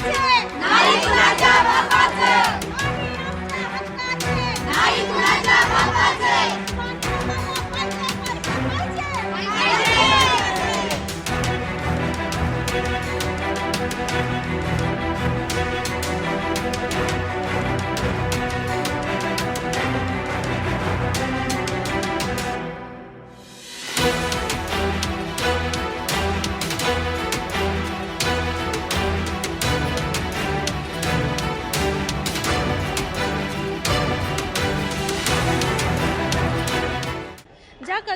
Yeah.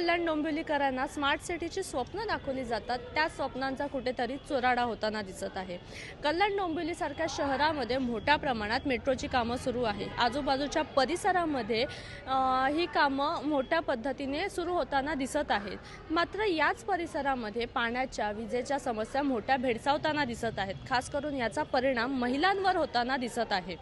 कल्याण डोंबिवलीकरांना smart सिटीची स्वप्न दाखवली जातात. त्या स्वप्नांचा कुठेतरी चोराडा होताना दिसत आहे. कल्याण डोंबिवलीसारख्या शहरामध्ये मोठ्या प्रमाणात मेट्रोची कामं सुरू आहे. आजूबाजूच्या परिसरामध्ये ही कामं मोठ्या पद्धतीने सुरू होताना दिसत आहेत. मात्र याच परिसरामध्ये पाण्याच्या विजेच्या समस्या मोठ्या भेडसावताना दिसत आहेत. खास करून याचा परिणाम महिलांवर होताना दिसत आहे.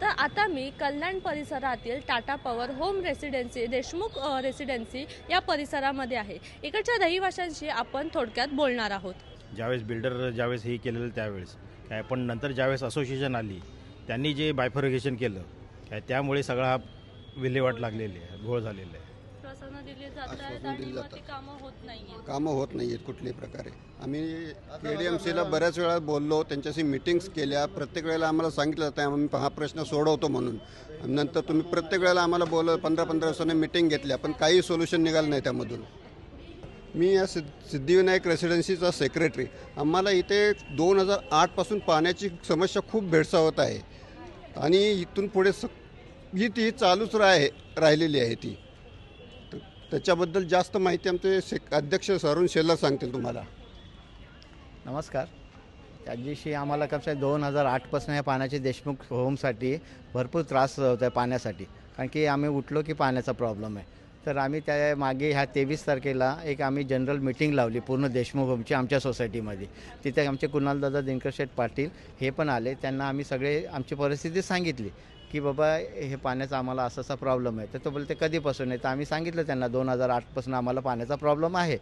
तर आता मी कल्याण परिसरातील Tata power home residency Deshmukh residency या परिसरामध्ये आहे. इकडच्या रहिवाशांशी आपण थोडक्यात बोलणार आहोत. ज्यावेळेस बिल्डर ज्यावेळेस हे केलेलं त्यावेळेस. काय पण नंतर ज्यावेळेस असोसिएशन आली त्यांनी जे बायफर्गेशन केलं काय त्यामुळे सगळा हा विल्हेवाट लागलेली आहे घोळ झालेला आहे. श्वासानं दिले जात आहेत आश्वासन आणि दिली मग जातात. ती कामं होत नाहीये कामं होत नाही आहेत कुठल्याही प्रकारे. आम्ही के डी एम सीला बऱ्याच वेळा बोललो त्यांच्याशी मिटिंग्स केल्या. प्रत्येक वेळेला आम्हाला सांगितलं जातं आम्ही हा प्रश्न सोडवतो म्हणून. नंतर तुम्ही प्रत्येक वेळेला आम्हाला बोल पंधरा पंधरा दिवसांनी मिटिंग घेतल्या पण काही सोल्युशन निघालं नाही त्यामधून. मी या सिद्ध सिद्धिविनायक रेसिडेन्सीचा सेक्रेटरी आम्हाला इथे दोन हजार आठपासून पाण्याची समस्या खूप भेडसावत आहे. आणि इथून पुढे स ही ती चालूच राह राहिलेली आहे ती. त्याच्याबद्दल जास्त माहिती आमचे से अध्यक्ष सरुण शेल्ला सांगतील तुम्हाला. नमस्कार. त्या दिवशी आम्हाला कमसे दोन हजार आठपासून या पाण्याची देशमुख होमसाठी भरपूर त्रास होत आहे पाण्यासाठी. कारण की आम्ही उठलो की पाण्याचा प्रॉब्लेम आहे. तर आम्ही त्या मागे ह्या तेवीस तारखेला एक आम्ही जनरल मिटिंग लावली पूर्ण देशमुख होमची आमच्या सोसायटीमध्ये तिथे आमचे कुणालदादा दिनकर शेठ पाटील हे पण आले. त्यांना आम्ही सगळे आमची परिस्थिती सांगितली. की बाबा हे पाण्याचा आम्हाला असा असा प्रॉब्लेम आहे. तर तो बोलते कधीपासून आहे? तर आम्ही सांगितलं त्यांना दोन हजार आठपासून आम्हाला पाण्याचा प्रॉब्लेम आहे.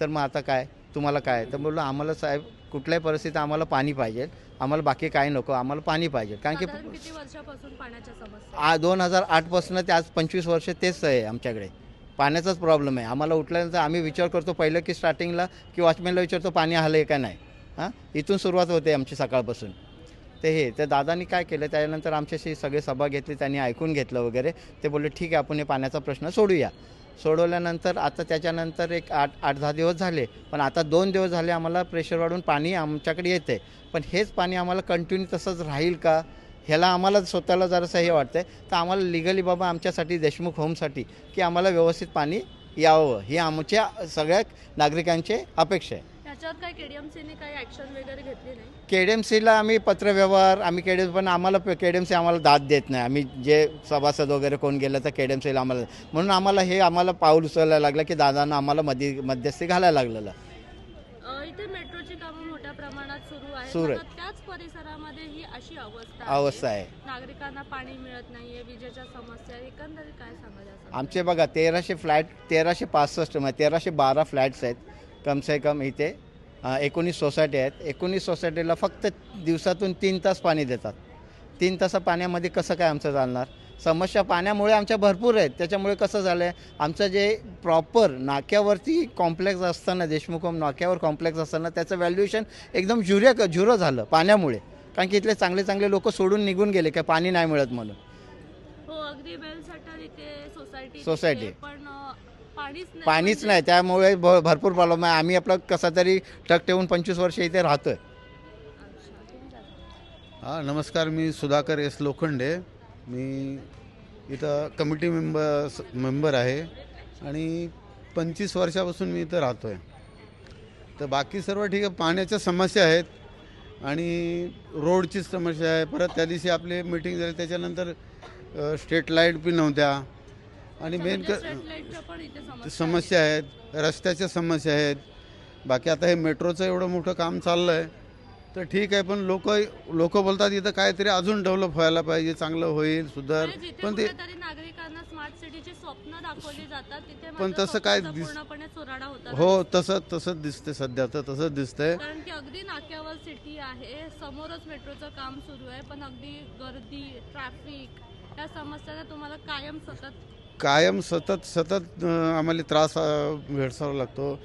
तर मग आता काय? तुम्हाला काय? तर बोललो आम्हाला साहेब कुठल्याही परिस्थितीत आम्हाला पाणी पाहिजे. आम्हाला बाकी काही नको. आम्हाला पाणी पाहिजे. कारण की आ दोन हजार आठपासून ते आज पंचवीस वर्ष तेच आहे आमच्याकडे. पाण्याचाच प्रॉब्लेम आहे. आम्हाला उठल्यानंतर आम्ही विचार करतो पहिलं की स्टार्टिंगला की वॉचमॅनला विचारतो पाणी आलं आहे का नाही? हां? इथून सुरुवात होते आमची सकाळपासून. ते हे तर दादानी काय केलं त्याच्यानंतर आमच्याशी सगळे सभा घेतली त्यांनी ऐकून घेतलं वगैरे. ते बोलले ठीक आहे आपण हे पाण्याचा प्रश्न सोडूया. सोडवल्यानंतर आता त्याच्यानंतर एक आठ आठ दहा दिवस झाले. पण आता दोन दिवस झाले आम्हाला प्रेशर वाढून पाणी आमच्याकडे येते पण हेच पाणी आम्हाला कंटिन्यू तसंच राहील का ह्याला आम्हाला स्वतःला जरासं हे वाटतं आहे तर आम्हाला लिगली बाबा आमच्यासाठी देशमुख होमसाठी की आम्हाला व्यवस्थित पाणी यावं. ही आमच्या सगळ्या नागरिकांची अपेक्षा आहे. याच्यावर काय केडीएमसीने काही ऍक्शन वगैरे घेतली नाही? के डी एम सीला आम्ही पत्रव्यवहार आम्ही के डी एम पण आम्हाला के डी एम सी आम्हाला दाद देत नाही. आम्ही जे सभासद वगैरे कोण गेलं तर के डी एम सीला आम्हाला म्हणून आम्हाला हे आम्हाला पाऊल उचलायला लागलं की दादांना आम्हाला मधी मध्यस्थी घालायला लागलेलं. अ, इथे मेट्रोची कामं मोठ्या प्रमाणात सुरू आहेत. सुरू त्याच परिसरामध्ये ही अशी अवस्था अवस्था आहे. नागरिकांना पाणी मिळत नाहीये विजेच्या समस्या एकंदरीत काय सांगाल या आमचे बघा तेराशे फ्लॅट तेराशे पासष्ट म्हणजे तेराशे बारा फ्लॅट्स आहेत. कमसे कम इथे एकोणीस सोसायटी आहेत. एकोणीस सोसायटीला फक्त दिवसातून तीन तास पाणी देतात. तीन तास पाण्यामध्ये कसं काय आमचं चालणार? समस्या पाण्यामुळे आमच्या भरपूर आहेत. त्याच्यामुळे कसं झालं आहे आमचं जे प्रॉपर नाक्यावरती कॉम्प्लेक्स असताना देशमुख नाक्यावर कॉम्प्लेक्स असताना त्याचं व्हॅल्युएशन एकदम झुऱ्या झुरं झालं पाण्यामुळे. कारण की इथले चांगले चांगले लोक सोडून निघून गेले काय पाणी नाही मिळत म्हणून. हो सोसायटी Society. दिसते, पण पाणीच नाही. पाणीच नाही त्यामुळे भ- भरपूर प्रॉब्लेम आहे. आम्ही आपलं कसा तरी टक ठेवून पंचवीस वर्ष इथे तुम्ही जा. हां नमस्कार मी सुधाकर एस लोखंडे. मी इथं कमिटी मेंबर मेंबर आहे. आणि पंचवीस वर्षापासून मी इथं राहतो आहे तर बाकी सर्व ठीक आहे. पाण्याच्या समस्या आहेत. आणि रोडची समस्या आहे. परत त्या दिवशी आपली मीटिंग झाली. त्याच्यानंतर स्ट्रीट लाइट बी नव्हत्या. आणि मेन क समस्या समस्या आहेत रस्त्याच्या समस्या आहेत. बाकी आता हे मेट्रोचं एवढं मोठं काम चाललं आहे तर ठीक आहे पण लोक लोक बोलतात इथं काहीतरी अजून डेव्हलप व्हायला पाहिजे चांगलं होईल सुधार. पण ते कुठेतरी नागरिकांना स्मार्ट सिटीची स्वप्न दाखवली जातात तिथे पण तसं काय हो तसं तसंच दिसतंय सध्या तर तसंच दिसतंय. कारण की अगदी नाक्यावर सिटी आहे समोरच मेट्रोचं काम सुरू आहे पण अगदी गर्दी ट्रॅफिक या समस्यांना तुम्हाला कायम सतत कायम सतत सतत आम्हाला त्रास भेडसावा लागतो.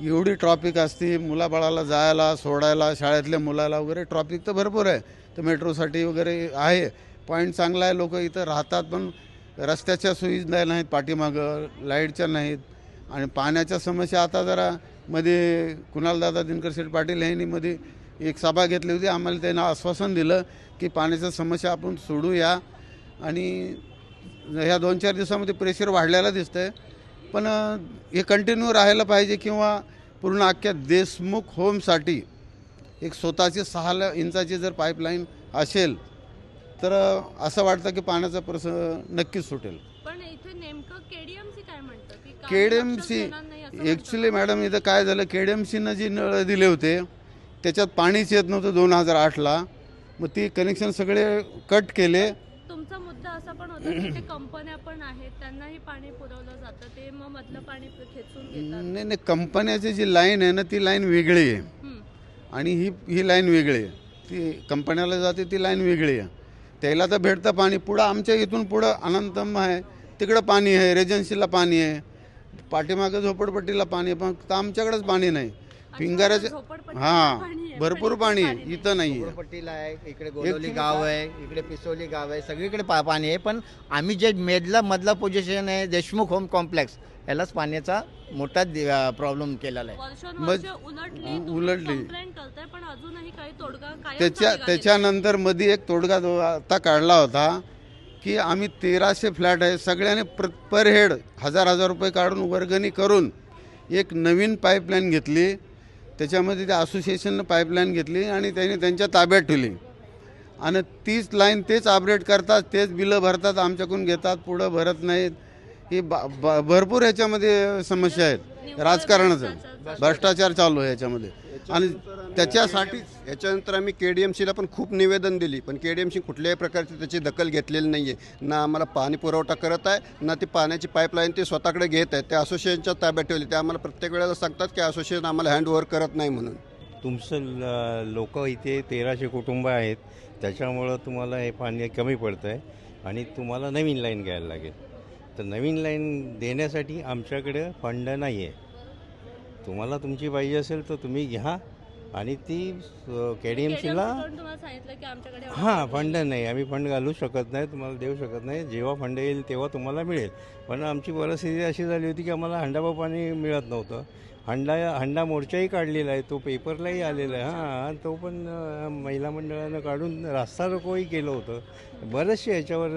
एवढी ट्रॉफिक असते मुलाबाळाला जायला सोडायला शाळेतल्या मुलाला वगैरे ट्रॉफिक तर भरपूर आहे. तर मेट्रोसाठी वगैरे आहे. पॉईंट चांगला आहे लोक इथं राहतात पण रस्त्याच्या सुविधा नाहीत पाठीमागं लाईटच्या नाहीत. आणि पाण्याच्या समस्या आता जरा मध्ये कुणालदादा दिनकर शेठ पाटील यांनी मध्ये एक सभा घेतली होती. आम्हाला त्यांना आश्वासन दिलं की पाण्याच्या समस्या आपण सोडूया. आणि ह्या दोन चार दिवसामध्ये प्रेशर वाढलेलं दिसतंय. पण अ, हे कंटिन्यू राहायला पाहिजे किंवा पूर्ण अख्ख्या देशमुख होमसाठी एक स्वतःची सहा इंचाची जर पाईपलाईन असेल तर असं वाटतं की पाण्याचा प्रश्न नक्कीच सुटेल. पण इथे नेमकं केडीएमसी काय म्हणतं? की केडीएमसी म्हणतं. ॲक्च्युली मॅडम इथं काय झालं? केडीएमसीनं जी नळ दिले होते त्याच्यात पाणीच येत नव्हतं दोन हजार आठला. मग ती कनेक्शन सगळे कट केले. तुमचा पण होता कंपन्या पण आहेत त्यांनाही पाणी पुरवलं जातं ते मग मधलं पाणी खेचून घेतात. नाही नाही कंपन्याची जी लाईन आहे ना ती लाईन वेगळी आहे. आणि ही ही लाईन वेगळी आहे. ती कंपन्याला जाते ती लाईन वेगळी आहे. त्याला तर भेटतं पाणी. पुढं आमच्या इथून पुढं अनंतम आहे. तिकडं पाणी आहे रेजन्सीला पाणी आहे. पाठीमागं झोपडपट्टीला पाणी आहे पण फक्त आमच्याकडेच पाणी नाही. झोपडपट्टीला हां भरपूर पण आहे इथं नाही आहे. पट्टीला आहे इकडे गोडवली गाव आहे इकडे पिसोली गाव आहे सगळीकडे पा पाणी आहे. पण आम्ही जे मेदला मधला पोझिशन आहे देशमुख होम कॉम्प्लेक्स यालाच पाण्याचा मोठा प्रॉब्लेम केलेला आहे. वर्षानुवर्ष उलटली उलटली. कंप्लेंट करताय पण अजूनही काही तोडगा कायम त्याच्या नाही. त्याच्यानंतरमध्ये एक तोडगा जो आता काढला होता की आम्ही तेराशे फ्लॅट आहे सगळ्याने प्र पर हेड हजार हजार रुपये काढून वर्गणी करून एक नवीन पाईपलाईन घेतली. त्याच्यामध्ये त्या असोसिएशननं पाईपलाईन घेतली आणि त्यांनी त्यांच्या ताब्यात ठेवली. आणि तीच लाईन तेच अपडेट करतात तेच बिलं भरतात आमच्याकडून घेतात पुढं भरत नाहीत. ही ब- भरपूर याच्यामध्ये समस्या आहेत. राजकारणाचं. भ्रष्टाचार चालू आहे याच्यामध्ये आणि त्याच्यासाठी याच्यानंतर आम्ही के डी एम सीला पण खूप निवेदन दिली. पण के डी एम सी कुठल्याही प्रकारची त्याची दखल घेतलेली नाही आहे ना आम्हाला पाणी पुरवठा करत आहे ना ती पाण्याची पाईपलाईन ते स्वतःकडे घेत आहेत त्या असोसिएशनच्या ताब्यात ठेवली. ते आम्हाला प्रत्येक वेळेला सांगतात की असोसिएशन आम्हाला हँड करत नाही म्हणून. तुमचं लोक इथे तेराशे कुटुंब आहेत. त्याच्यामुळं तुम्हाला हे पाणी कमी पडतं आहे आणि तुम्हाला नवीन लाईन घ्यायला लागेल. तर नवीन लाईन देण्यासाठी आमच्याकडे फंड नाही आहे तुम्हाला तुमची पाहिजे असेल तर तुम्ही घ्या. आणि ती के डी एम सीला हां फंड नाही. आम्ही फंड घालू शकत नाही तुम्हाला देऊ शकत नाही. जेव्हा फंड येईल तेव्हा तुम्हाला मिळेल. पण आमची परिस्थिती अशी झाली होती की आम्हाला हंडाबा पाणी मिळत नव्हतं. हंडा हंडा मोर्चाही काढलेला आहे. तो पेपरलाही आलेला आहे. हां तो पण महिला मंडळानं काढून रास्ता रोकोही केलं होतं. बरेचसे याच्यावर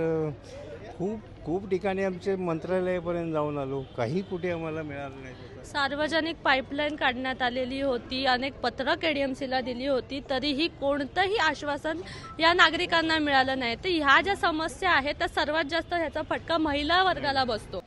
खूप खूप ठिकाणी आमचे मंत्रालयापर्यंत जाऊन आलो. काही कुठे आम्हाला मिळालं नाही सार्वजनिक पाईपलाईन काढण्यात आलेली होती अनेक पत्रं केडीएमसीला दिली होती तरीही कोणतंही आश्वासन या नागरिकांना मिळालं नाही. तर ह्या ज्या समस्या आहेत त्या सर्वात जास्त ह्याचा फटका महिला वर्गाला बसतो.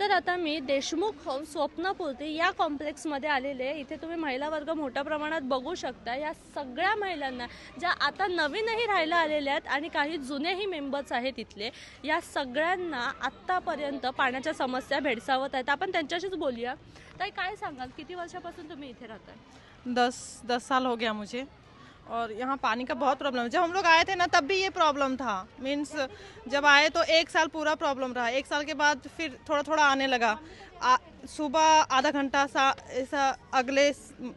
तर आता मी देशमुख होम स्वप्नपूर्ती या कॉम्प्लेक्समध्ये आलेले आहे. इथे तुम्ही महिला वर्ग मोठ्या प्रमाणात बघू शकता. या सगळ्या महिलांना ज्या आता नवीनही राहायला आलेल्या आहेत आणि काही जुनेही मेंबर्स आहेत इथले या सगळ्यांना आत्तापर्यंत पाण्याच्या समस्या भेडसावत आहेत. आपण त्यांच्याशीच बोलूया. ताई काय सांगाल? किती वर्षापासून तुम्ही इथे राहताय? दस दस साल हो गया मुझे. और यहाँ पानी का बहुत प्रॉब्लम है। जब हम लोग आए थे ना तब भी ये प्रॉब्लम था। मीन्स जब आए तो एक साल पूरा प्रॉब्लम रहा। एक साल के बाद फिर थोड़ा थोड़ा आने लगा। आ, सुबह आधा घंटा सा ऐसा अगले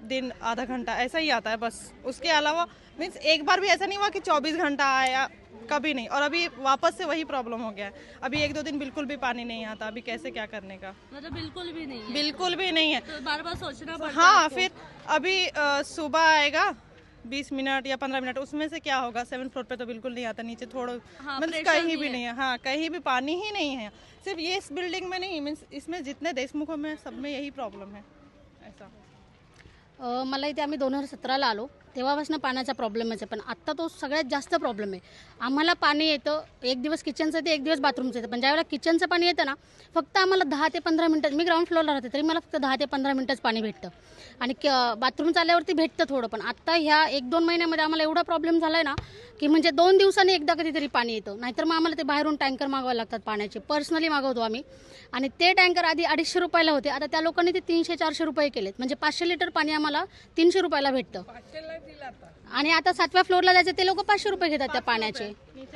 दिन आधा घंटा ऐसा ही आता है बस। उसके अलावा मीन्स एक बार भी ऐसा नहीं हुआ कि 24 घंटा आया कभी नहीं। और अभी वापस से वही प्रॉब्लम हो गया है। अभी एक दो दिन बिल्कुल भी पानी नहीं आता। अभी कैसे क्या करने का? मतलब बिल्कुल भी नहीं है। बिल्कुल भी नहीं है। तो बार बार सोचना पड़ता हाँ फिर अभी सुबह आएगा बीस मिनट या पंद्रह मिनट उसमें से क्या होगा? सेवन फ्लोर पे तो बिल्कुल नहीं आता नीचे थोड़ा हाँ, मतलब कहीं भी भी। नहीं है। हाँ कहीं भी पानी ही नहीं है। सिर्फ़ ये इस बिल्डिंग में नहीं मीन्स इसमें जितने देशमुखों में सब में यही प्रॉब्लम है। ऐसा। मतलब मला इथे आम्ही दोन हज़ार सतराला आलो. तेव्हापासून पाण्याचा प्रॉब्लेमच आहे. पण आत्ता तो सगळ्यात जास्त प्रॉब्लेम आहे. आम्हाला पाणी येतं एक दिवस किचनचं येतं एक दिवस बाथरूमचं येतं पण ज्यावेळेला किचनचं पाणी येतं ना फक्त आम्हाला दहा ते पंधरा मिनटं मी ग्राउंड फ्लोअरला राहते तरी मला फक्त दहा ते पंधरा मिनटंच पाणी भेटतं. आणि क बाथरूम चालल्यावरती भेटतं थोडं पण आत्ता ह्या एक दोन महिन्यामध्ये आम्हाला एवढा प्रॉब्लेम झाला आहे ना की म्हणजे दोन दिवसांनी एकदा कधीतरी पाणी येतं. नाहीतर मग आम्हाला ते बाहेरून टँकर मागवावे लागतात पाण्याचे. पर्सनली मागवतो आम्ही. आणि ते टँकर आधी अडीचशे रुपयाला होते. आता त्या लोकांनी ते तीनशे चारशे रुपये केलेत. म्हणजे पाचशे लिटर पाणी आम्हाला तीनशे रुपयाला भेटतं. आणि आता सातव्या फ्लोअरला जायचं ते लोक पाचशे रुपये घेतात त्या पाण्याचे.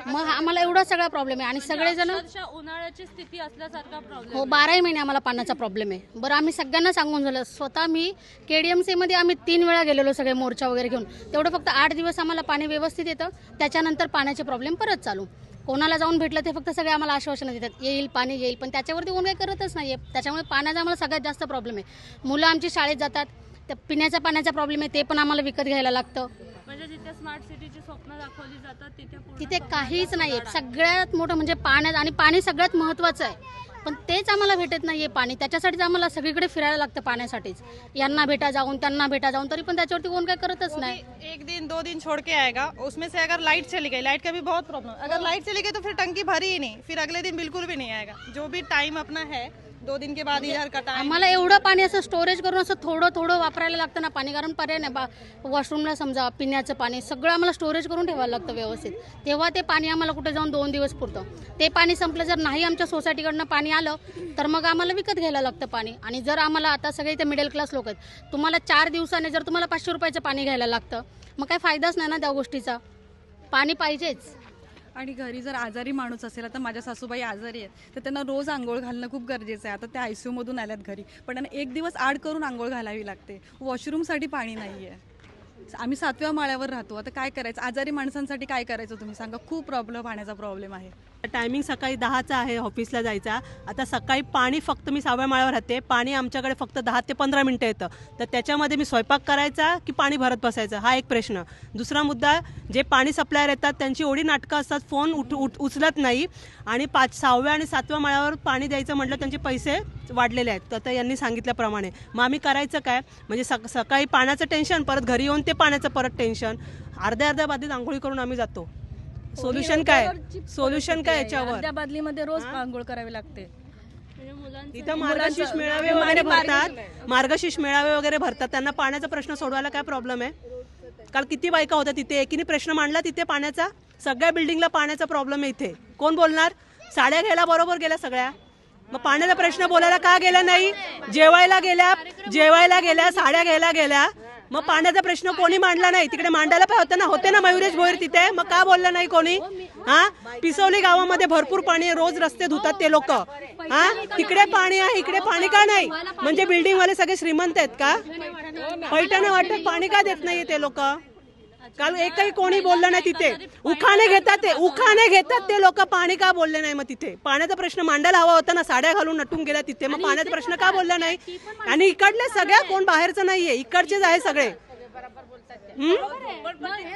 मग आम्हाला एवढा सगळा प्रॉब्लेम आहे. आणि सगळेजण अक्षरशः उन्हाळ्याची स्थिती असल्यासारखा प्रॉब्लेम हो बाराही महिने आम्हाला पाण्याचा प्रॉब्लेम आहे. बरं आम्ही सगळ्यांना सांगून झालं स्वतः मी के डी एम सीमध्ये आम्ही तीन वेळा गेलेलो सगळे मोर्चा वगैरे घेऊन. तेवढं फक्त आठ दिवस आम्हाला पाणी व्यवस्थित येतं. त्याच्यानंतर पाण्याचे प्रॉब्लेम परत चालू. कोणाला जाऊन भेटलं ते फक्त सगळे आम्हाला आश्वासनं देतात येईल पाणी येईल. पण त्याच्यावरती कोण काही करतच नाही आहे त्याच्यामुळे पाण्याचा आम्हाला सगळ्यात जास्त प्रॉब्लेम आहे. मुलं आमची शाळेत जातात. त्या पिण्याच्या पाण्याचा प्रॉब्लेम आहे ते पण आम्हाला विकत घ्यायला लागतं. म्हणजे जिथे स्मार्ट सिटीची स्वप्न दाखवली जातात तिथे पूर्ण तिथे काहीच नाही आहे. सगळ्यात मोठं म्हणजे पाण्यात आणि पाणी सगळ्यात महत्त्वाचं आहे. पण तेच आम्हाला भेटत नाही आहे पाणी. त्याच्यासाठीच आम्हाला सगळीकडे फिरायला लागतं पाण्यासाठीच. यांना भेटा जाऊन त्यांना भेटा जाऊन तरी पण त्याच्यावरती कोण काही करतच नाही. एक दिन दो दिन छोड़ के आएगा. उसमें से अगर लाइट चली गई लाइट का भी बहुत प्रॉब्लम अगर लाइट चली गई तो फिर टंकी भरी ही नहीं. फिर अगले दिन बिल्कुल भी नहीं आएगा. जो भी टाइम अपना है दो दिन के बाद इधर का टाइम आम्हाला एवढं पाणी असं स्टोरेज करून असं थोडं थोडं वापरायला लागतं ना पाणी. कारण पर्याय नाही. बा वॉशरूमला समजा पिण्याचं पाणी सगळं आम्हाला स्टोरेज करून ठेवायला लागतं व्यवस्थित. तेव्हा ते पाणी आम्हाला कुठे जाऊन दोन दिवस पुरतं. ते पाणी संपलं जर नाही आमच्या सोसायटीकडनं पाणी आलं तर मग आम्हाला विकत घ्यायला लागतं पाणी. आणि जर आम्हाला आता सगळे इथे मिडल क्लास लोक आहेत तुम्हाला चार दिवसाने जर तुम्हाला पाचशे रुपयाचं पाणी घ्यायला लागतं मग काही फायदाच नाही ना त्या गोष्टीचा. पाणी पाहिजेच. आणि घरी जर आजारी माणूस असेल आता माझ्या सासूबाई आजारी आहेत तर त्यांना रोज आंघोळ घालणं खूप गरजेचं आहे. आता त्या आय सी यूमधून आल्यात घरी. पण त्यांना एक दिवस आड करून आंघोळ घालावी लागते. वॉशरूमसाठी पाणी नाही आहे आम्ही सातव्या माळ्यावर राहतो. आता काय करायचं? आजारी माणसांसाठी काय करायचं तुम्ही सांगा? खूप प्रॉब्लेम पाण्याचा प्रॉब्लेम आहे. टायमिंग सकाळी दहाचा आहे ऑफिसला जायचा. आता सकाळी पाणी फक्त मी सहाव्या माळ्यावर राहते. पाणी आमच्याकडे फक्त दहा ते पंधरा मिनटं येतं. तर त्याच्यामध्ये मी स्वयंपाक करायचा की पाणी भरत बसायचं? हा एक प्रश्न. दुसरा मुद्दा जे पाणी सप्लायर येतात त्यांची एवढी नाटकं असतात फोन उठ उठ उचलत नाही. आणि पाच सहाव्या आणि सातव्या माळ्यावर पाणी द्यायचं म्हटलं त्यांचे पैसे वाढलेले आहेत. तर आता यांनी सांगितल्याप्रमाणे. मग आम्ही करायचं काय? म्हणजे सक सकाळी पाण्याचं टेन्शन परत घरी येऊन ते पाण्याचं परत टेन्शन अर्ध्या अर्ध्या बादलीत आंघोळी करून आम्ही जातो. सोल्युशन काय? सोल्युशन काय याच्यावर? त्या बादलीमध्ये रोज आंघोळ करावी लागते. म्हणजे मुलांचं इथं मार्गशीर्ष मेळावे वगैरे भरतात. मार्गशीर्ष मेळावे वगैरे भरतात. त्यांना पाण्याचा प्रश्न सोडवायला काय प्रॉब्लेम आहे? काल किती बायका होत्या तिथे? एकीने प्रश्न मांडला तिथे पाण्याचा? सगळ्या बिल्डिंगला पाण्याचा प्रॉब्लेम आहे इथे. कोण बोलणार? साड्या घ्यायला बरोबर गेल्या सगळ्या. मग पाण्याचा प्रश्न बोलायला का गेल्या नाही? जेवायला गेल्या जेवायला गेल्या साड्या घ्यायला गेल्या. मग पाण्याचा प्रश्न कोणी मांडला नाही. तिकडे मांडायला पाहिजे होतं ना. होते ना मयुरेश भोईर तिथे? मग का बोललं नाही कोणी? हा? पिसवली गावामध्ये भरपूर पाणी आहे, रोज रस्ते धुतात ते लोक. हा? तिकडे पाणी आहे. इकडे पाणी का नाही? म्हणजे बिल्डिंग वाले सगळे श्रीमंत आहेत का? पैठण वाटत पाणी का देत नाहीये ते लोक? काल एकही कोणी बोललं नाही तिथे. उखाणे घेतात ते उखाणे घेतात ते लोक पाणी का बोलले नाही मग तिथे? पाण्याचा प्रश्न मांडायला हवा होता ना साड्या घालून नटून गेल्या तिथे. मग पाण्याचा प्रश्न का बोलला नाही? आणि इकडले सगळ्या कोण बाहेरचं नाहीये इकडचेच आहे सगळे?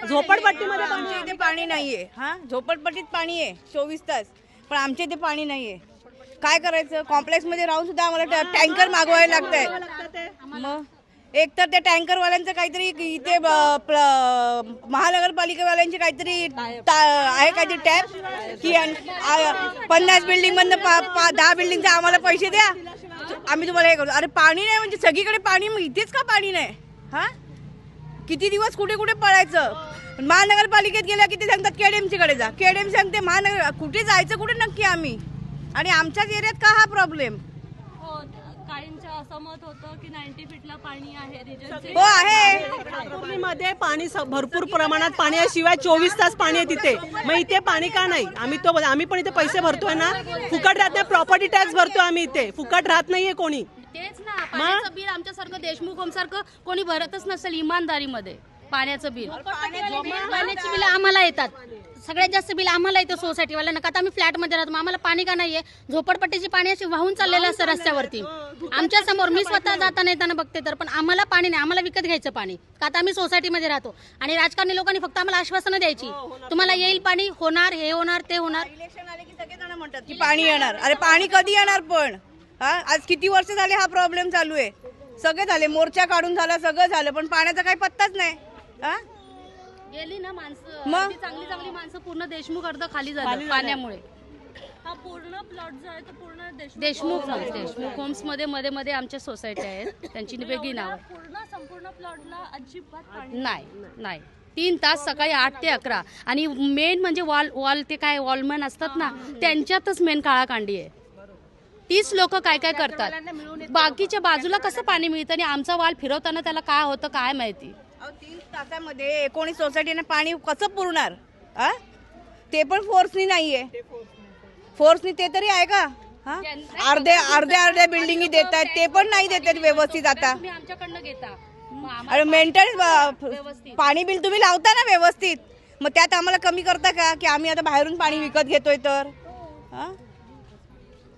झोपडपट्टीमध्ये आमच्या इथे पाणी नाहीये. हा? झोपडपट्टीत पाणी आहे चोवीस तास. पण आमच्या इथे पाणी नाहीये. काय करायचं? कॉम्प्लेक्समध्ये राहून सुद्धा आम्हाला टँकर मागवायला लागतंय. मग? एक तर त्या टँकरवाल्यांचं काहीतरी इथे ब- प्ल- महानगरपालिकेवाल्यांची काहीतरी ता- आहे काहीतरी टॅप की अन- आ- पन्नास बिल्डिंग मधनं पा- पा- दहा बिल्डिंगचे आम्हाला पैसे द्या. आम्ही तुम्हाला हे करतो अरे पाणी नाही म्हणजे सगळीकडे पाणी मग इथेच का पाणी नाही? हा? किती दिवस कुठे कुठे पळायचं? महानगरपालिकेत गेल्या की ते सांगतात केडीएमसी कडे जा. केडीएम सांगते महानगर कुठे जायचं कुठे नक्की आम्ही? आणि आमच्याच एरियात का हा प्रॉब्लेम काहींचं असं मत होतं की नाईन्टी फीटला पाणी आहे हो आहे. मध्ये पाणी स- भरपूर प्रमाणात पाणी आहे शिवाय चोवीस तास पाणी आहे तिथे. मग इथे पाणी का नाही? आम्ही तो आम्ही पण इथे पैसे भरतोय ना. फुकट राहत नाही प्रॉपर्टी टॅक्स भरतोय आम्ही इथे. फुकट राहत नाहीये कोणी. तेच ना पाण्याचं बिल आमच्यासारखं देशमुख सारखं कोणी भरतच नसेल इमानदारीमध्ये. पाण्याचं बिल. पाण्याची बिल आम्हाला येतात. सगळ्यात जास्त बिल आम्हाला येतं सोसायटीवाल्यांना का आम्ही फ्लॅटमध्ये राहतो आम्हाला पाणी का नाहीये? झोपडपट्टीची पाणी अशी वाहून चाललेलं असतं रस्त्यावरती. आमच्यासमोर मी स्वतः जाताना येताना बघते तर पण आम्हाला पाणी नाही. आम्हाला विकत घ्यायचं पाणी. का आता आम्ही सोसायटीमध्ये राहतो. आणि राजकारणी लोकांनी फक्त आम्हाला आश्वासनं द्यायची. तुम्हाला येईल पाणी होणार हे होणार ते होणार. इलेक्शन आले की सगळेजण म्हणतात की पाणी येणार. अरे पाणी कधी येणार पण? हा आज किती वर्ष झाले हा प्रॉब्लेम चालू आहे? सगळे झाले. मोर्चा काढून झाला सगळं झालं पण पाण्याचा काही पत्ताच नाही. हा गेली ना माणसं. मग? चांगली चांगली माणसं पूर्ण देशमुख अर्ध खाली खाली झालं. झालं. पाण्यामुळे. हा पूर्ण प्लॉट जो आहे तो पूर्ण देशमुख देशमुख होम्स देशमुख होम्समध्ये मध्ये मध्ये आमच्या सोसायटी आहेत. त्यांची वेगळी नाव एवढ्या पूर्ण संपूर्ण प्लॉटला अजिबात पाणी नाही. नाही तीन तास सकाळी आठ ते अकरा. आणि मेन म्हणजे वॉल वॉल ते काय वॉलमॅन असतात ना त्यांच्यातच मेन काळा कांडी आहे. तीच लोक काय काय करतात? बाकीच्या बाजूला कसं पाणी मिळतं? आणि आमचा वाल फिरवताना त्याला काय होतं काय माहिती? अहो, तीन तासामध्ये एकोणीस सोसायटीने पाणी कसं पुरणार? आ? ते पण फोर्सनी नाहीये. फोर्सनी ते. तरी आहे का? हा? अर्धे अर्ध्या अर्ध्या बिल्डिंगी देत आहेत ते पण नाही देत आहेत व्यवस्थित आता. तुम्ही आमच्याकडनं घेता. मग आम्हाला अरे मेंटेन व्यवस्थित. पाणी बिल तुम्ही लावता ना व्यवस्थित. मग त्यात आम्हाला कमी करता का? की आम्ही आता बाहेरून पाणी विकत घेतोय तर? हा?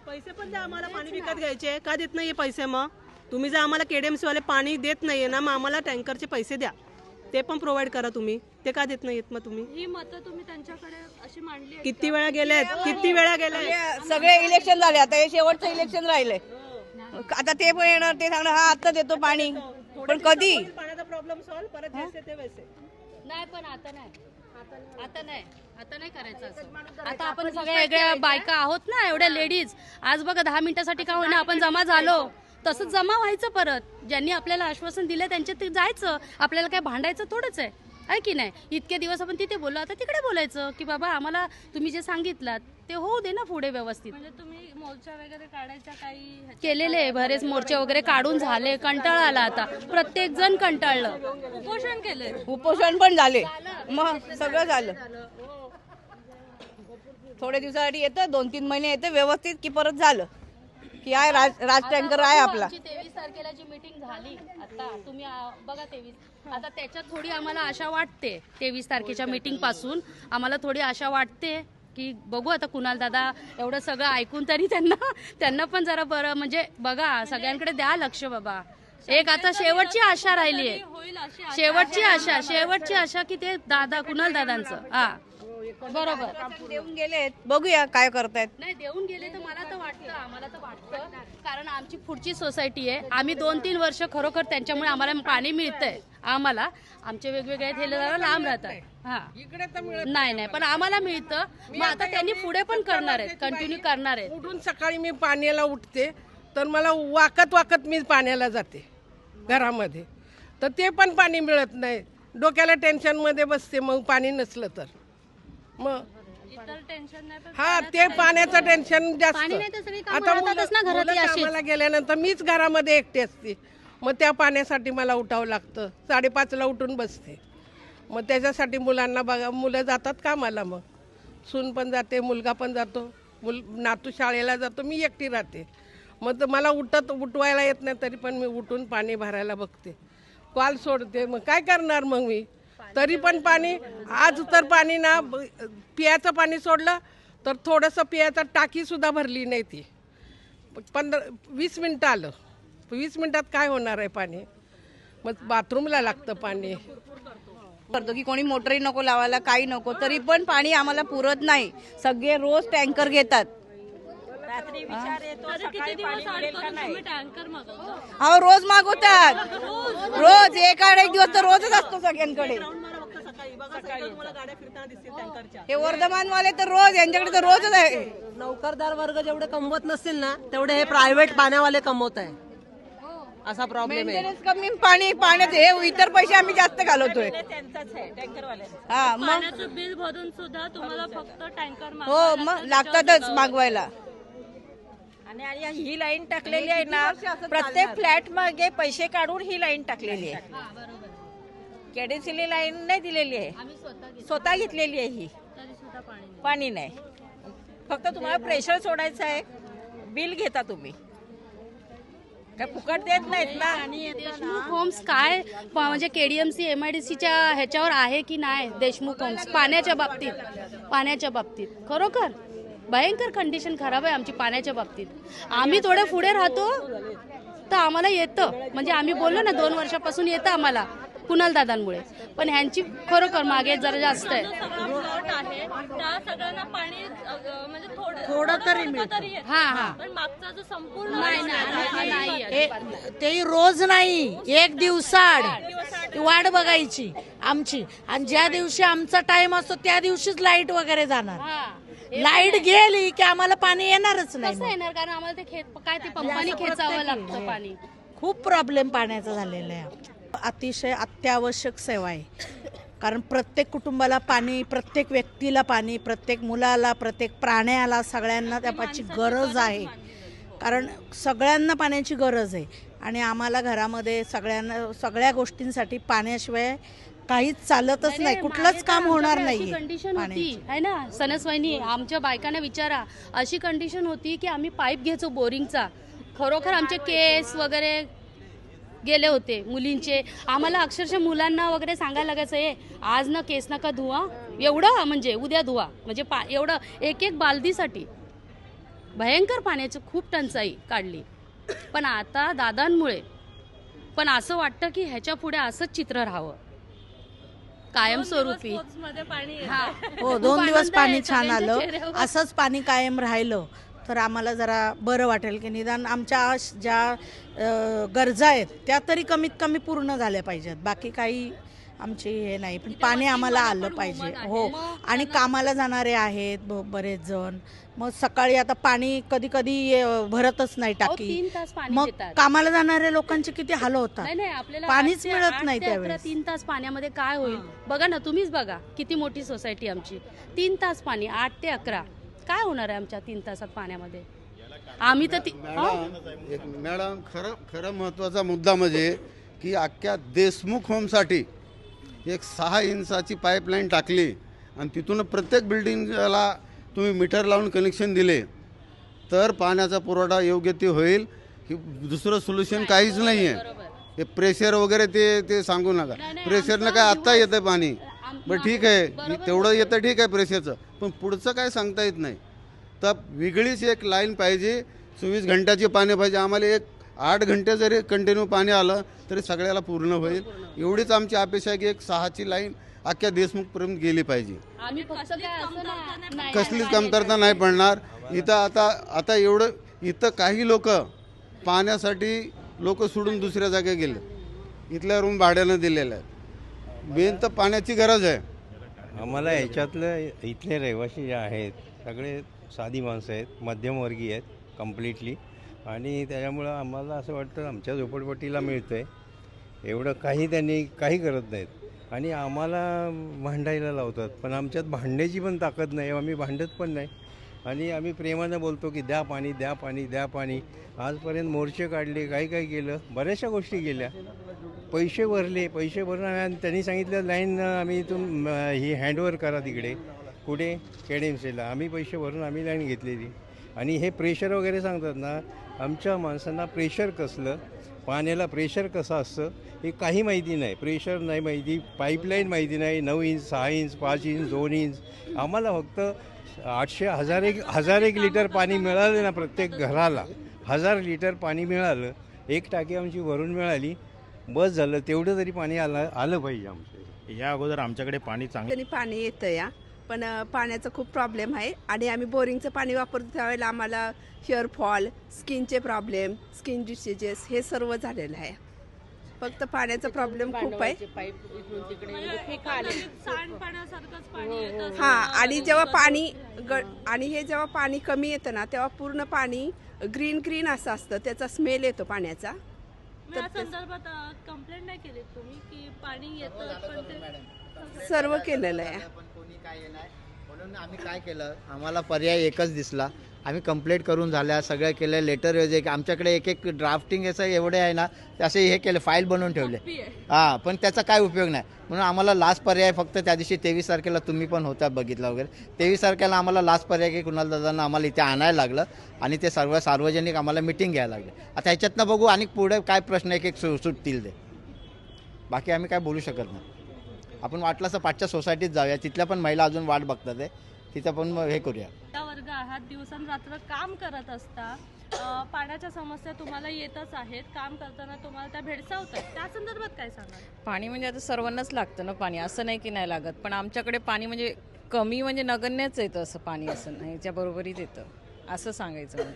पैसे पण द्या आम्हाला पाणी विकत घ्यायचे. का देत नाहीये पैसे मग? तुम्ही जर आम्हाला केडीएमसी वाले पाणी देत नाहीये ना मग आम्हाला टँकरचे पैसे द्या. ते पण प्रोव्हाइड करा तुम्ही. ते का देत नाहीयेत मग तुम्ही? ही मतं तुम्ही त्यांच्याकडे अशी मांडली आहेत किती वेळा गेलेत? किती वेळा गेले हे सगळे इलेक्शन झाले. आता हे शेवटचं इलेक्शन राहिले. आता ते पण येणार ते सांगणार हा आता देतो पाणी पण कधी? पाण्याचा प्रॉब्लेम सॉल्व परत जैसे ते वैसे. नाही पण आता नाही. आता नाही. आता नाही करायचं असं. आता आपण सगळ्या वेगळ्या बायका आहोत ना एवढ्या लेडीज आज बघा दहा मिनिटासाठी का होईना आपण जमा झालो? तसंच जमा व्हायचं परत. ज्यांनी आपल्याला आश्वासन दिलं त्यांच्यात ते जायचं. आपल्याला काय भांडायचं थोडंच आहे. आहे की नाही? इतके दिवस आपण तिथे बोललो. आता तिकडे बोलायचं की बाबा आम्हाला तुम्ही जे सांगितलं ते होऊ दे ना पुढे व्यवस्थित. म्हणजे तुम्ही मोर्चा वगैरे काढायच्या काही केलेले आहे बरेच मोर्चे वगैरे काढून झाले कंटाळा आला आता. प्रत्येक जण कंटाळलं. उपोषण केलंय उपोषण पण झाले. मग सगळं झालं. थोड्या दिवसासाठी येतं दोन तीन महिने येतं व्यवस्थित की परत झालं. की आहे राज राज टँकर आहे आपला. तेवीस तारखेला जी मीटिंग झाली आता तुम्ही आ, बघा तेवीस. आता त्याच्यात थोडी आम्हाला आशा वाटते तेवीस तारखेच्या मीटिंगपासून. आम्हाला थोडी आशा वाटते की बघू आता कुणाल दादा एवढं सगळं ऐकून तरी त्यांना त्यांना पण जरा बरं म्हणजे बघा सगळ्यांकडे द्या लक्ष बाबा. एक आता शेवटची आशा राहिली आहे होईल अशी शेवटची आशा शेवटची आशा की ते दादा कुणाल दादांचं. हा. बरोबर. देऊन गेलेत. बघूया काय करतायत. नाही देऊन गेले तर मला तर वाटतं आम्हाला तर वाटतं. कारण आमची पुढची सोसायटी आहे. आम्ही दोन तीन वर्ष खरोखर त्यांच्यामुळे आम्हाला पाणी मिळतंय आम्हाला. आमचे वेगवेगळे ठेलेदार लांब राहतात. हा. नाही नाही पण आम्हाला मिळतं. मग आता त्यांनी पुढे पण करणार आहेत कंटिन्यू करणार आहेत. उठून सकाळी मी पाण्याला उठते तर मला वाकत वाकत मी पाण्याला जाते घरामध्ये. तर ते पण पाणी मिळत नाही. डोक्याला टेन्शनमध्ये बसते मग पाणी नसलं तर. मग? हा ते पाण्याचं टेन्शन जास्त. आता. कामाला गेल्यानंतर मीच घरामध्ये एकटी असते. मग त्या पाण्यासाठी मला उठावं लागतं. साडेपाचला उठून बसते. मग त्याच्यासाठी मुलांना बघा मुलं जातात कामाला मग. सून पण जाते मुलगा पण जातो. मुल नातू शाळेला जातो मी एकटी राहते. मग तर मला उठत उठवायला येत नाही तरी पण मी उठून पाणी भरायला बघते. कॉल सोडते. मग काय करणार मग मी? तरी पण पाणी आज तर पाणी ना पियाचं पाणी सोडलं तर थोडंसं पियाचं टाकीसुद्धा भरली नाही ती. पंधरा वीस मिनटं आलं. वीस मिनटात काय होणार आहे पाणी? मग बाथरूमला लागतं पाणी. करतो की कोणी मोटरही नको लावायला काही नको तरी पण पाणी आम्हाला पुरत नाही. सगळे रोज टँकर घेतात. मागवता? अहो रोज मागवतात. रोज. एक आड एक दिवस तर रोजच असतो सगळ्यांकडे. हे. वर्धमानवाले तर रोज यांच्याकडे तर रोजच आहे. नोकरदार वर्ग जेवढे कमवत नसतील ना तेवढे हे प्रायव्हेट पाण्यावाले कमवत आहे. असा प्रॉब्लेम आहे. मेंटेनन्स कमी पाणी पाण्यात हे इतर पैसे आम्ही जास्त घालवतोय. हा मग? पाण्याचं बिल भरून सुद्धा तुम्हाला फक्त टँकर हो मग लागतातच मागवायला. आणि आणि ही लाईन टाकलेली आहे ना प्रत्येक फ्लॅट मागे पैसे काढून ही लाईन टाकलेली आहे. केडीसीली लाईन नाही दिलेली आहे. स्वतः घेतलेली आहे ही. पाणी नाही. फक्त तुम्हाला प्रेशर सोडायचं आहे. बिल घेता तुम्ही. काय फुकट देत नाहीत ना? देशमुख होम्स काय? म्हणजे केडीएमसी एमआयडीसीच्या ह्याच्यावर आहे की नाही देशमुख होम्स पाण्याच्या बाबतीत. पाण्याच्या बाबतीत. खरोखर? भयंकर कंडिशन खराब आहे आमची पाण्याच्या बाबतीत. आम्ही थोडे पुढे राहतो तर आम्हाला येतं. म्हणजे आम्ही बोललो ना दोन वर्षापासून येतं आम्हाला. कुणाल दादांमुळे. पण ह्यांची खरोखर मागे जरा जास्त आहे. प्लॉट आहे त्या सगळ्यांना पाणी अ, अ, म्हणजे थोडं थोडं तरी मिळतं. हा, हा. पण मागचा जो संपूर्ण नाही, नाही, तेही रोज नाही. एक दिवसाड वाट बघायची आमची. आणि ज्या दिवशी आमचा टाइम असतो त्या दिवशीच लाइट वगैरे जाणार. लाइट गेली की आम्हाला पाणी येणारच नाही. येणार? कारण आम्हाला ते खेत काय ते पंपानी खेचावं लागतं. पाणी. खूप प्रॉब्लेम पाण्याचा झालेला आहे. अतिशय अत्यावश्यक सेवा आहे. कारण प्रत्येक कुटुंबाला पाणी प्रत्येक व्यक्तीला पाणी प्रत्येक मुलाला प्रत्येक प्राण्याला सगळ्यांना त्या पाण्याची गरज आहे. कारण सगळ्यांना पाण्याची गरज आहे. आणि आम्हाला घरामध्ये सगळ्यांना सगळ्या गोष्टींसाठी पाण्याशिवाय काहीच चालतच नाही कुठलंच काम होणार नाही कंडिशन होती. है ना सनसवाईनी आमच्या बायकांना विचारा. अशी कंडिशन होती की आम्ही पाईप घ्यायचो बोरिंगचा. खरोखर आमचे केस वगैरे गेले होते मुलींचे. आम्हाला अक्षरशः मुलांना वगैरे सांगायला लागायचं ए आज ना केस नका धुवा. एवढं म्हणजे उद्या धुवा. म्हणजे पा एवढं एक एक बालदीसाठी भयंकर पाण्याची खूप टंचाई काढली. पण आता दादांमुळे पण असं वाटतं की ह्याच्या पुढे असंच चित्र राहावं. कायमस्वरूपी मध्ये पाणी येतं. हा. हो दोन दिवस पाणी छान आलं. असंच पाणी कायम राहिलं. तर आम्हाला जरा बरं वाटेल की निदान आमच्या ज्या गरजा आहेत त्या तरी कमीत कमी पूर्ण झाल्या पाहिजेत. बाकी काही आमची हे नाही पण पाणी आम्हाला आलं पाहिजे. हो. आणि कामाला जाणारे आहेत बरेच जण. मग सकाळी आता पाणी कधी कधी भरतच नाही टाकी. मग. कामाला जाणाऱ्या लोकांचे किती हाल होतात. पाणीच मिळत नाही त्यावेळेस. तीन तास पाण्यामध्ये काय होईल? बघा ना तुम्हीच बघा किती मोठी सोसायटी आमची. तीन तास पाणी आठ ते अकरा. काय होणार आहे आमच्या तीन तासात पाण्यामध्ये? आम्ही तर ती-? मॅडम एक मॅडम खरं खरं महत्त्वाचा मुद्दा म्हणजे की अख्ख्या देशमुख होमसाठी एक सहा इंचाची पाईपलाईन टाकली आणि तिथून प्रत्येक बिल्डिंगला तुम्ही मीटर लावून कनेक्शन दिले. तर पाण्याचा पुरवठा योग्य ते होईल. की दुसरं सोल्युशन काहीच नाही आहे हे प्रेशर वगैरे ते ते सांगू नका. प्रेशरनं काय आत्ता येतं पाणी? बरं ठीक आहे. तेवढं येतं ठीक आहे प्रेशरचं. पण पुढचं काय सांगता येत नाही. तर वेगळीच एक लाईन पाहिजे. चोवीस घंट्याची पाणी पाहिजे. आम्हाला एक आठ घंटे जरी कंटिन्यू पाणी आलं तरी सगळ्याला पूर्ण होईल. एवढीच आमची अपेक्षा आहे की एक सहाची लाईन अख्ख्या देशमुखपर्यंत गेली पाहिजे. आम्ही फक्त काय असं ना- नाही, कसलीच कमतरता नाही पडणार. इथं आता आता एवढं इथं काही लोक पाण्यासाठी लोक सोडून दुसऱ्या जागी गेले. इथल्या रूम भाड्यानं दिलेल्या आहेत. मेन तर पाण्याची गरज आहे. आम्हाला याच्यातलं इथले रहिवासी जे आहेत सगळे साधी माणसं आहेत मध्यमवर्गीय आहेत कम्प्लिटली आणि त्याच्यामुळं आम्हाला असं वाटतं आमच्या झोपडपट्टीला मिळतं आहे एवढं काही त्यांनी काही करत नाहीत. आणि आम्हाला भांडायला लावतात. पण आमच्यात भांड्याची पण ताकद नाही. आम्ही भांडत पण नाही. आणि आम्ही प्रेमानं बोलतो की द्या पाणी द्या पाणी द्या पाणी. आजपर्यंत मोर्चे काढले काही काही केलं बऱ्याचशा गोष्टी केल्या. पैसे भरले पैसे भरून आणि त्यांनी सांगितलं लाईन आम्ही इथून ही हँडओव्हर करा तिकडे. कुठे? केडीएमसीला. आम्ही पैसे भरून आम्ही लाईन घेतलेली. आणि हे प्रेशर वगैरे सांगतात ना आमच्या माणसांना प्रेशर कसलं पाण्याला प्रेशर कसं असतं हे काही माहिती नाही. प्रेशर नाही माहिती पाईपलाईन माहिती नाही. नऊ इंच सहा इंच पाच इंच दोन इंच. आम्हाला फक्त आठशे हजार एक हजार एक लिटर पाणी मिळालं ना प्रत्येक घराला. हजार लिटर पाणी मिळालं एक टाकी आमची भरून मिळाली. बस झालं तेवढं तरी पाणी आलं आलं पाहिजे आमचं. या अगोदर आमच्याकडे पाणी चांगलं त्यांनी पाणी येतं या. पण पाण्याचा खूप प्रॉब्लेम आहे. आणि आम्ही बोरिंगचं पाणी वापरतो त्यावेळेला आम्हाला हेअरफॉल स्किनचे प्रॉब्लेम स्किन डिसिजेस हे सर्व झालेलं आहे. फक्त पाण्याचा प्रॉब्लेम खूप आहे. सांडपाण्यासारखंच पाणी येतं हा आणि जेव्हा पाणी ग आणि हे जेव्हा पाणी कमी येतं ना तेव्हा पूर्ण पाणी ग्रीन ग्रीन असं असतं. त्याचा स्मेल येतो पाण्याचा. या संदर्भात कंप्लेंट नाही केली तुम्ही की पाणी येतं पण ते सर्व केलेलं आहे. म्हणून आम्ही काय केलं आम्हाला पर्याय एकच दिसला. आम्ही कंप्लेंट करून झाल्या सगळ्या केल्या लेटर वगैरे आमच्याकडे एक एक ड्राफ्टिंग असं एवढे आहे ना ते असे हे केले फाईल बनवून ठेवले. हां पण त्याचा काय उपयोग नाही. म्हणून आम्हाला लास्ट पर्याय फक्त त्या दिवशी तेवीस तारखेला तुम्ही पण होता बघितला वगैरे. तेवीस तारखेला आम्हाला लास्ट पर्याय की कुणाल दादांना आम्हाला इथे आणायला लागलं आणि ते सर्व सार्वजनिक आम्हाला मिटिंग घ्यायला लागले. आता ह्याच्यातनं बघू आणि पुढे काय प्रश्न एक एक सु सुटतील ते. बाकी आम्ही काय बोलू शकत नाही. आपण वाटलं असं पाचच्या सोसायटीत जाऊया. तिथल्या पण महिला अजून वाट बघतात आहे. तिथं पण मग हे करूया. वर्ग आहात दिवसांरात्र काम करत असता. पाण्याच्या समस्या तुम्हाला येतच आहेत. काम करताना तुम्हाला त्या भेडसावत आहेत त्या संदर्भात काय सांगाल? पाणी म्हणजे आता सर्वांनाच लागतं ना पाणी. असं नाही की नाही लागत. पण आमच्याकडे पाणी म्हणजे कमी म्हणजे नगण्यच येतं असं पाणी असं. नाही याच्या बरोबरीत येतं. असं सांगायचं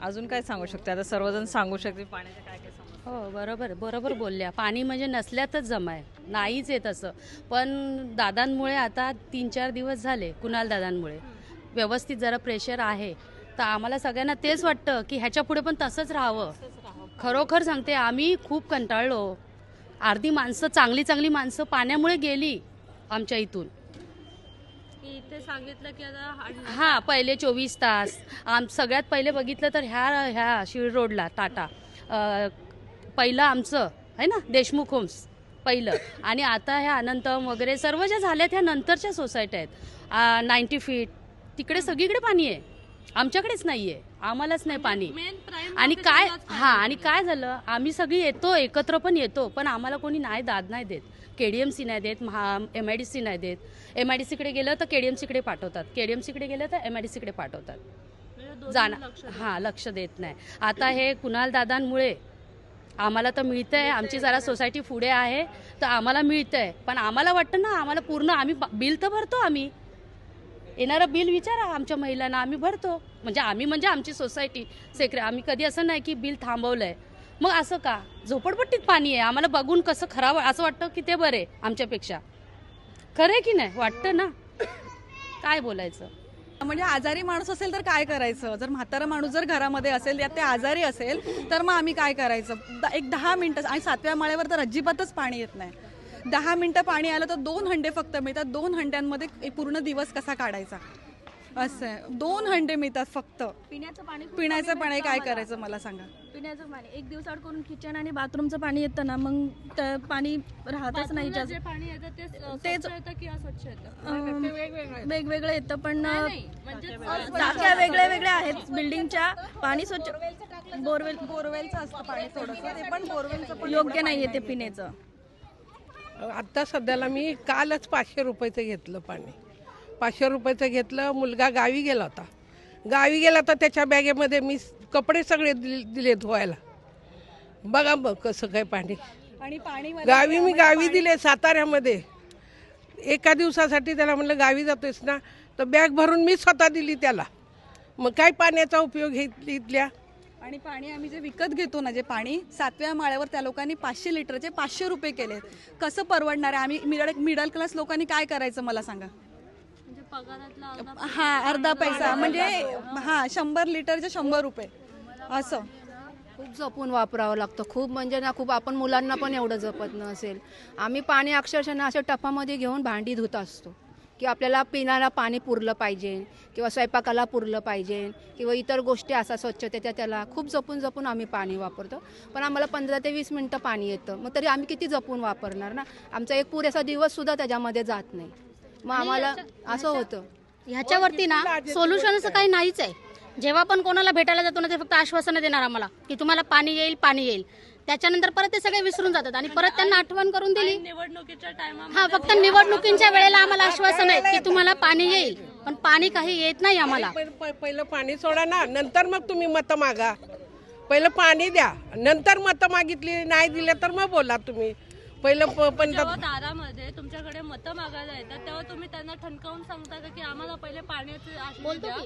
अजून काय सांगू शकते? आता सर्वजण सांगू शकते पाण्याच्या काय हो बरोबर बरोबर बोलल्या. पाणी म्हणजे नसल्यातच जमा आहे. नाहीच येत असं पण दादांमुळे आता तीन चार दिवस झाले कुणाल दादांमुळे. व्यवस्थित जरा प्रेशर आहे. तर आम्हाला सगळ्यांना तेच वाटतं की ह्याच्या पुढे पण तसंच राहावं. खरोखर सांगते आम्ही खूप कंटाळलो. अर्धी माणसं चांगली चांगली माणसं पाण्यामुळे गेली आमच्या इथून. इथे सांगितलं की आता हा- पहिले चोवीस तास. आम सगळ्यात पहिले बघितलं तर ह्या ह्या शिळ रोडला टाटा. पहिलं आमचं आहे ना? देशमुख होम्स पहिलं. आणि आता ह्या अनंतम वगैरे सर्व ज्या झाल्यात ह्या नंतरच्या सोसायट्या आहेत. नाईन्टी फीट तिकडे सगळीकडे पाणी आहे. आमच्याकडेच नाही आहे आम्हालाच नाही पाणी. आणि काय हां आणि काय झालं? आम्ही सगळी येतो एकत्र पण येतो पण आम्हाला कोणी नाही दाद नाही देत. के डी एम सी नाही देत Maha M I D C नाही देत. एम आय डी सीकडे गेलं तर के डी एम सीकडे पाठवतात. के डी एम सीकडे गेलं तर एम आय डी सीकडे पाठवतात. जाणार हां लक्ष देत नाही. आता हे कुणाल दादांमुळे आम्हाला तर मिळतं आहे आमची जरा सोसायटी पुढे आहे तर आम्हाला मिळतं आहे पण आम्हाला वाटतं ना आम्हाला पूर्ण आम्ही बिल तर भरतो आम्ही. येणारं बिल विचारा आमच्या महिलांना आम्ही भरतो. म्हणजे आम्ही म्हणजे आमची सोसायटी सेक्रे आम्ही कधी असं नाही की बिल थांबवलं आहे मग असं का? झोपडपट्टीत पाणी आहे. आम्हाला बघून कसं खराब असं वाटतं की ते बरे आमच्यापेक्षा. खरं आहे की नाही? वाटतं ना? काय बोलायचं? म्हणजे आजारी माणूस असेल तर काय करायचं? जर म्हातारा माणूस जर घरामध्ये असेल यात ते आजारी असेल तर मग आम्ही काय करायचं? एक दहा मिनिटं आणि सातव्या माळ्यावर तर अजिबातच पाणी येत नाही. दहा मिनिटं पाणी आलं तर दोन हंडे फक्त मिळतात. दोन हंड्यांमध्ये पूर्ण दिवस कसा काढायचा? असं आहे. दोन हंडे मिळतात फक्त. पिण्याचं पाणी पिण्याचं पाणी काय. करायचं मला सांगा. पिण्याचं पाणी. एक दिवसाआड करून किचन आणि बाथरूमचं पाणी येतं ना मग ते पाणी राहतच नाही बाथरूमला जास्त. जे पाणी येतं ते तेच- स्वच्छ येतं की अस्वच्छ येतं? अं, वेगवेगळं येतं. पण नाही, म्हणजे टाक्या वेगळ्या वेगळ्या आहेत. बिल्डिंगच्या पाणी स्वच्छ बोरवेल बोरवेलचं असतं पाणी थोडंसं. ते पण बोरवेलचं पण योग्य नाहीये ते पिण्याचं. आत्ता सध्याला मी कालच पाचशे रुपयाचं घेतलं पाणी. पाचशे रुपयाचं घेतलं मुलगा गावी गेला होता. गावी गेला तर त्याच्या बॅगेमध्ये मी कपडे सगळे दिले दिले धुवायला. बघा मग कसं काय पाणी. आणि पाणी गावी मी गावी दिले साताऱ्यामध्ये. एका दिवसासाठी त्याला म्हणलं गावी जातोयस ना तर बॅग भरून मी स्वतः दिली त्याला. मग काय पाण्याचा उपयोग इथल्या? आणि पाणी आम्ही जे विकत घेतो ना जे पाणी सातव्या माळ्यावर त्या लोकांनी पाचशे लिटरचे पाचशे रुपये केले कसं परवडणार आहे? आम्ही मिडल मिडल क्लास लोकांनी काय करायचं मला सांगा? हा अर्धा पैसा. म्हणजे हा शंभर लिटरचे शंभर रुपये. असं. खूप जपून वापरावं लागतं. खूप म्हणजे ना खूप आपण मुलांना पण एवढं जपत नसेल. आम्ही पाणी अक्षरशः ना अशा टपामध्ये घेऊन भांडी धुत असतो. की आपल्याला पिण्याला पाणी पुरलं पाहिजे किंवा स्वयंपाकाला पुरलं पाहिजे किंवा इतर गोष्टी असा स्वच्छतेच्या त्याला. खूप जपून जपून आम्ही पाणी वापरतो. पण आम्हाला पंधरा ते वीस मिनटं पाणी येतं. मग तरी आम्ही किती जपून वापरणार ना? आमचा एक पुरेसा दिवससुद्धा त्याच्यामध्ये जात नाही. मग आम्हाला असं होतं. ह्याच्यावरती ना सोल्युशन असं काही नाहीच आहे. जेव्हा पण कोणाला भेटायला जातो ना ते फक्त आश्वासनं देणार आम्हाला की तुम्हाला पाणी येईल पाणी येईल. त्याच्यानंतर परत ते सगळे विसरून जातात आणि परत त्यांना आठवण करून दिली. निवडणुकीच्या हा फक्त निवडणुकींच्या वेळेला आम्हाला आश्वासन आहे की तुम्हाला पाणी येईल. पण पाणी काही येत नाही आम्हाला. पहिलं पाणी सोडा ना नंतर मग तुम्ही मतं मागा. पहिलं पाणी द्या नंतर मतं मागितली नाही दिले तर मग बोला तुम्ही. पहिलं प- पण जेव्हा दारामध्ये तुमच्याकडे मतं मागायला येतात तेव्हा तुम्ही त्यांना ठणकावून सांगता का की आम्हाला पहिले पाण्याचे आश्वासन द्या?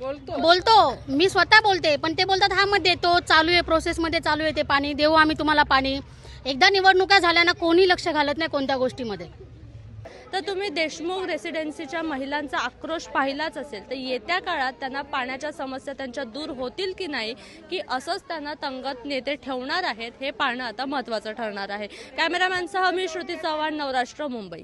बोलतो बोलतो. मी स्वतः बोलते पण ते बोलतात हा मग देतो चालू आहे प्रोसेसमध्ये चालू आहे ते पाणी देऊ आम्ही तुम्हाला पाणी. एकदा निवडणुका झाल्या ना कोणी लक्ष घालत नाही कोणत्या गोष्टीमध्ये. तर तुम्ही देशमुख रेसिडेन्सीच्या महिलांचा आक्रोश पाहिलाच असेल. तर येत्या काळात त्यांना पाण्याच्या समस्या त्यांच्या दूर होतील की नाही की असंच त्यांना तंगत नेते ठेवणार आहेत हे पाहणं आता महत्त्वाचं ठरणार आहे. कॅमेरामॅनसह मी श्रुती चव्हाण नवराष्ट्र मुंबई.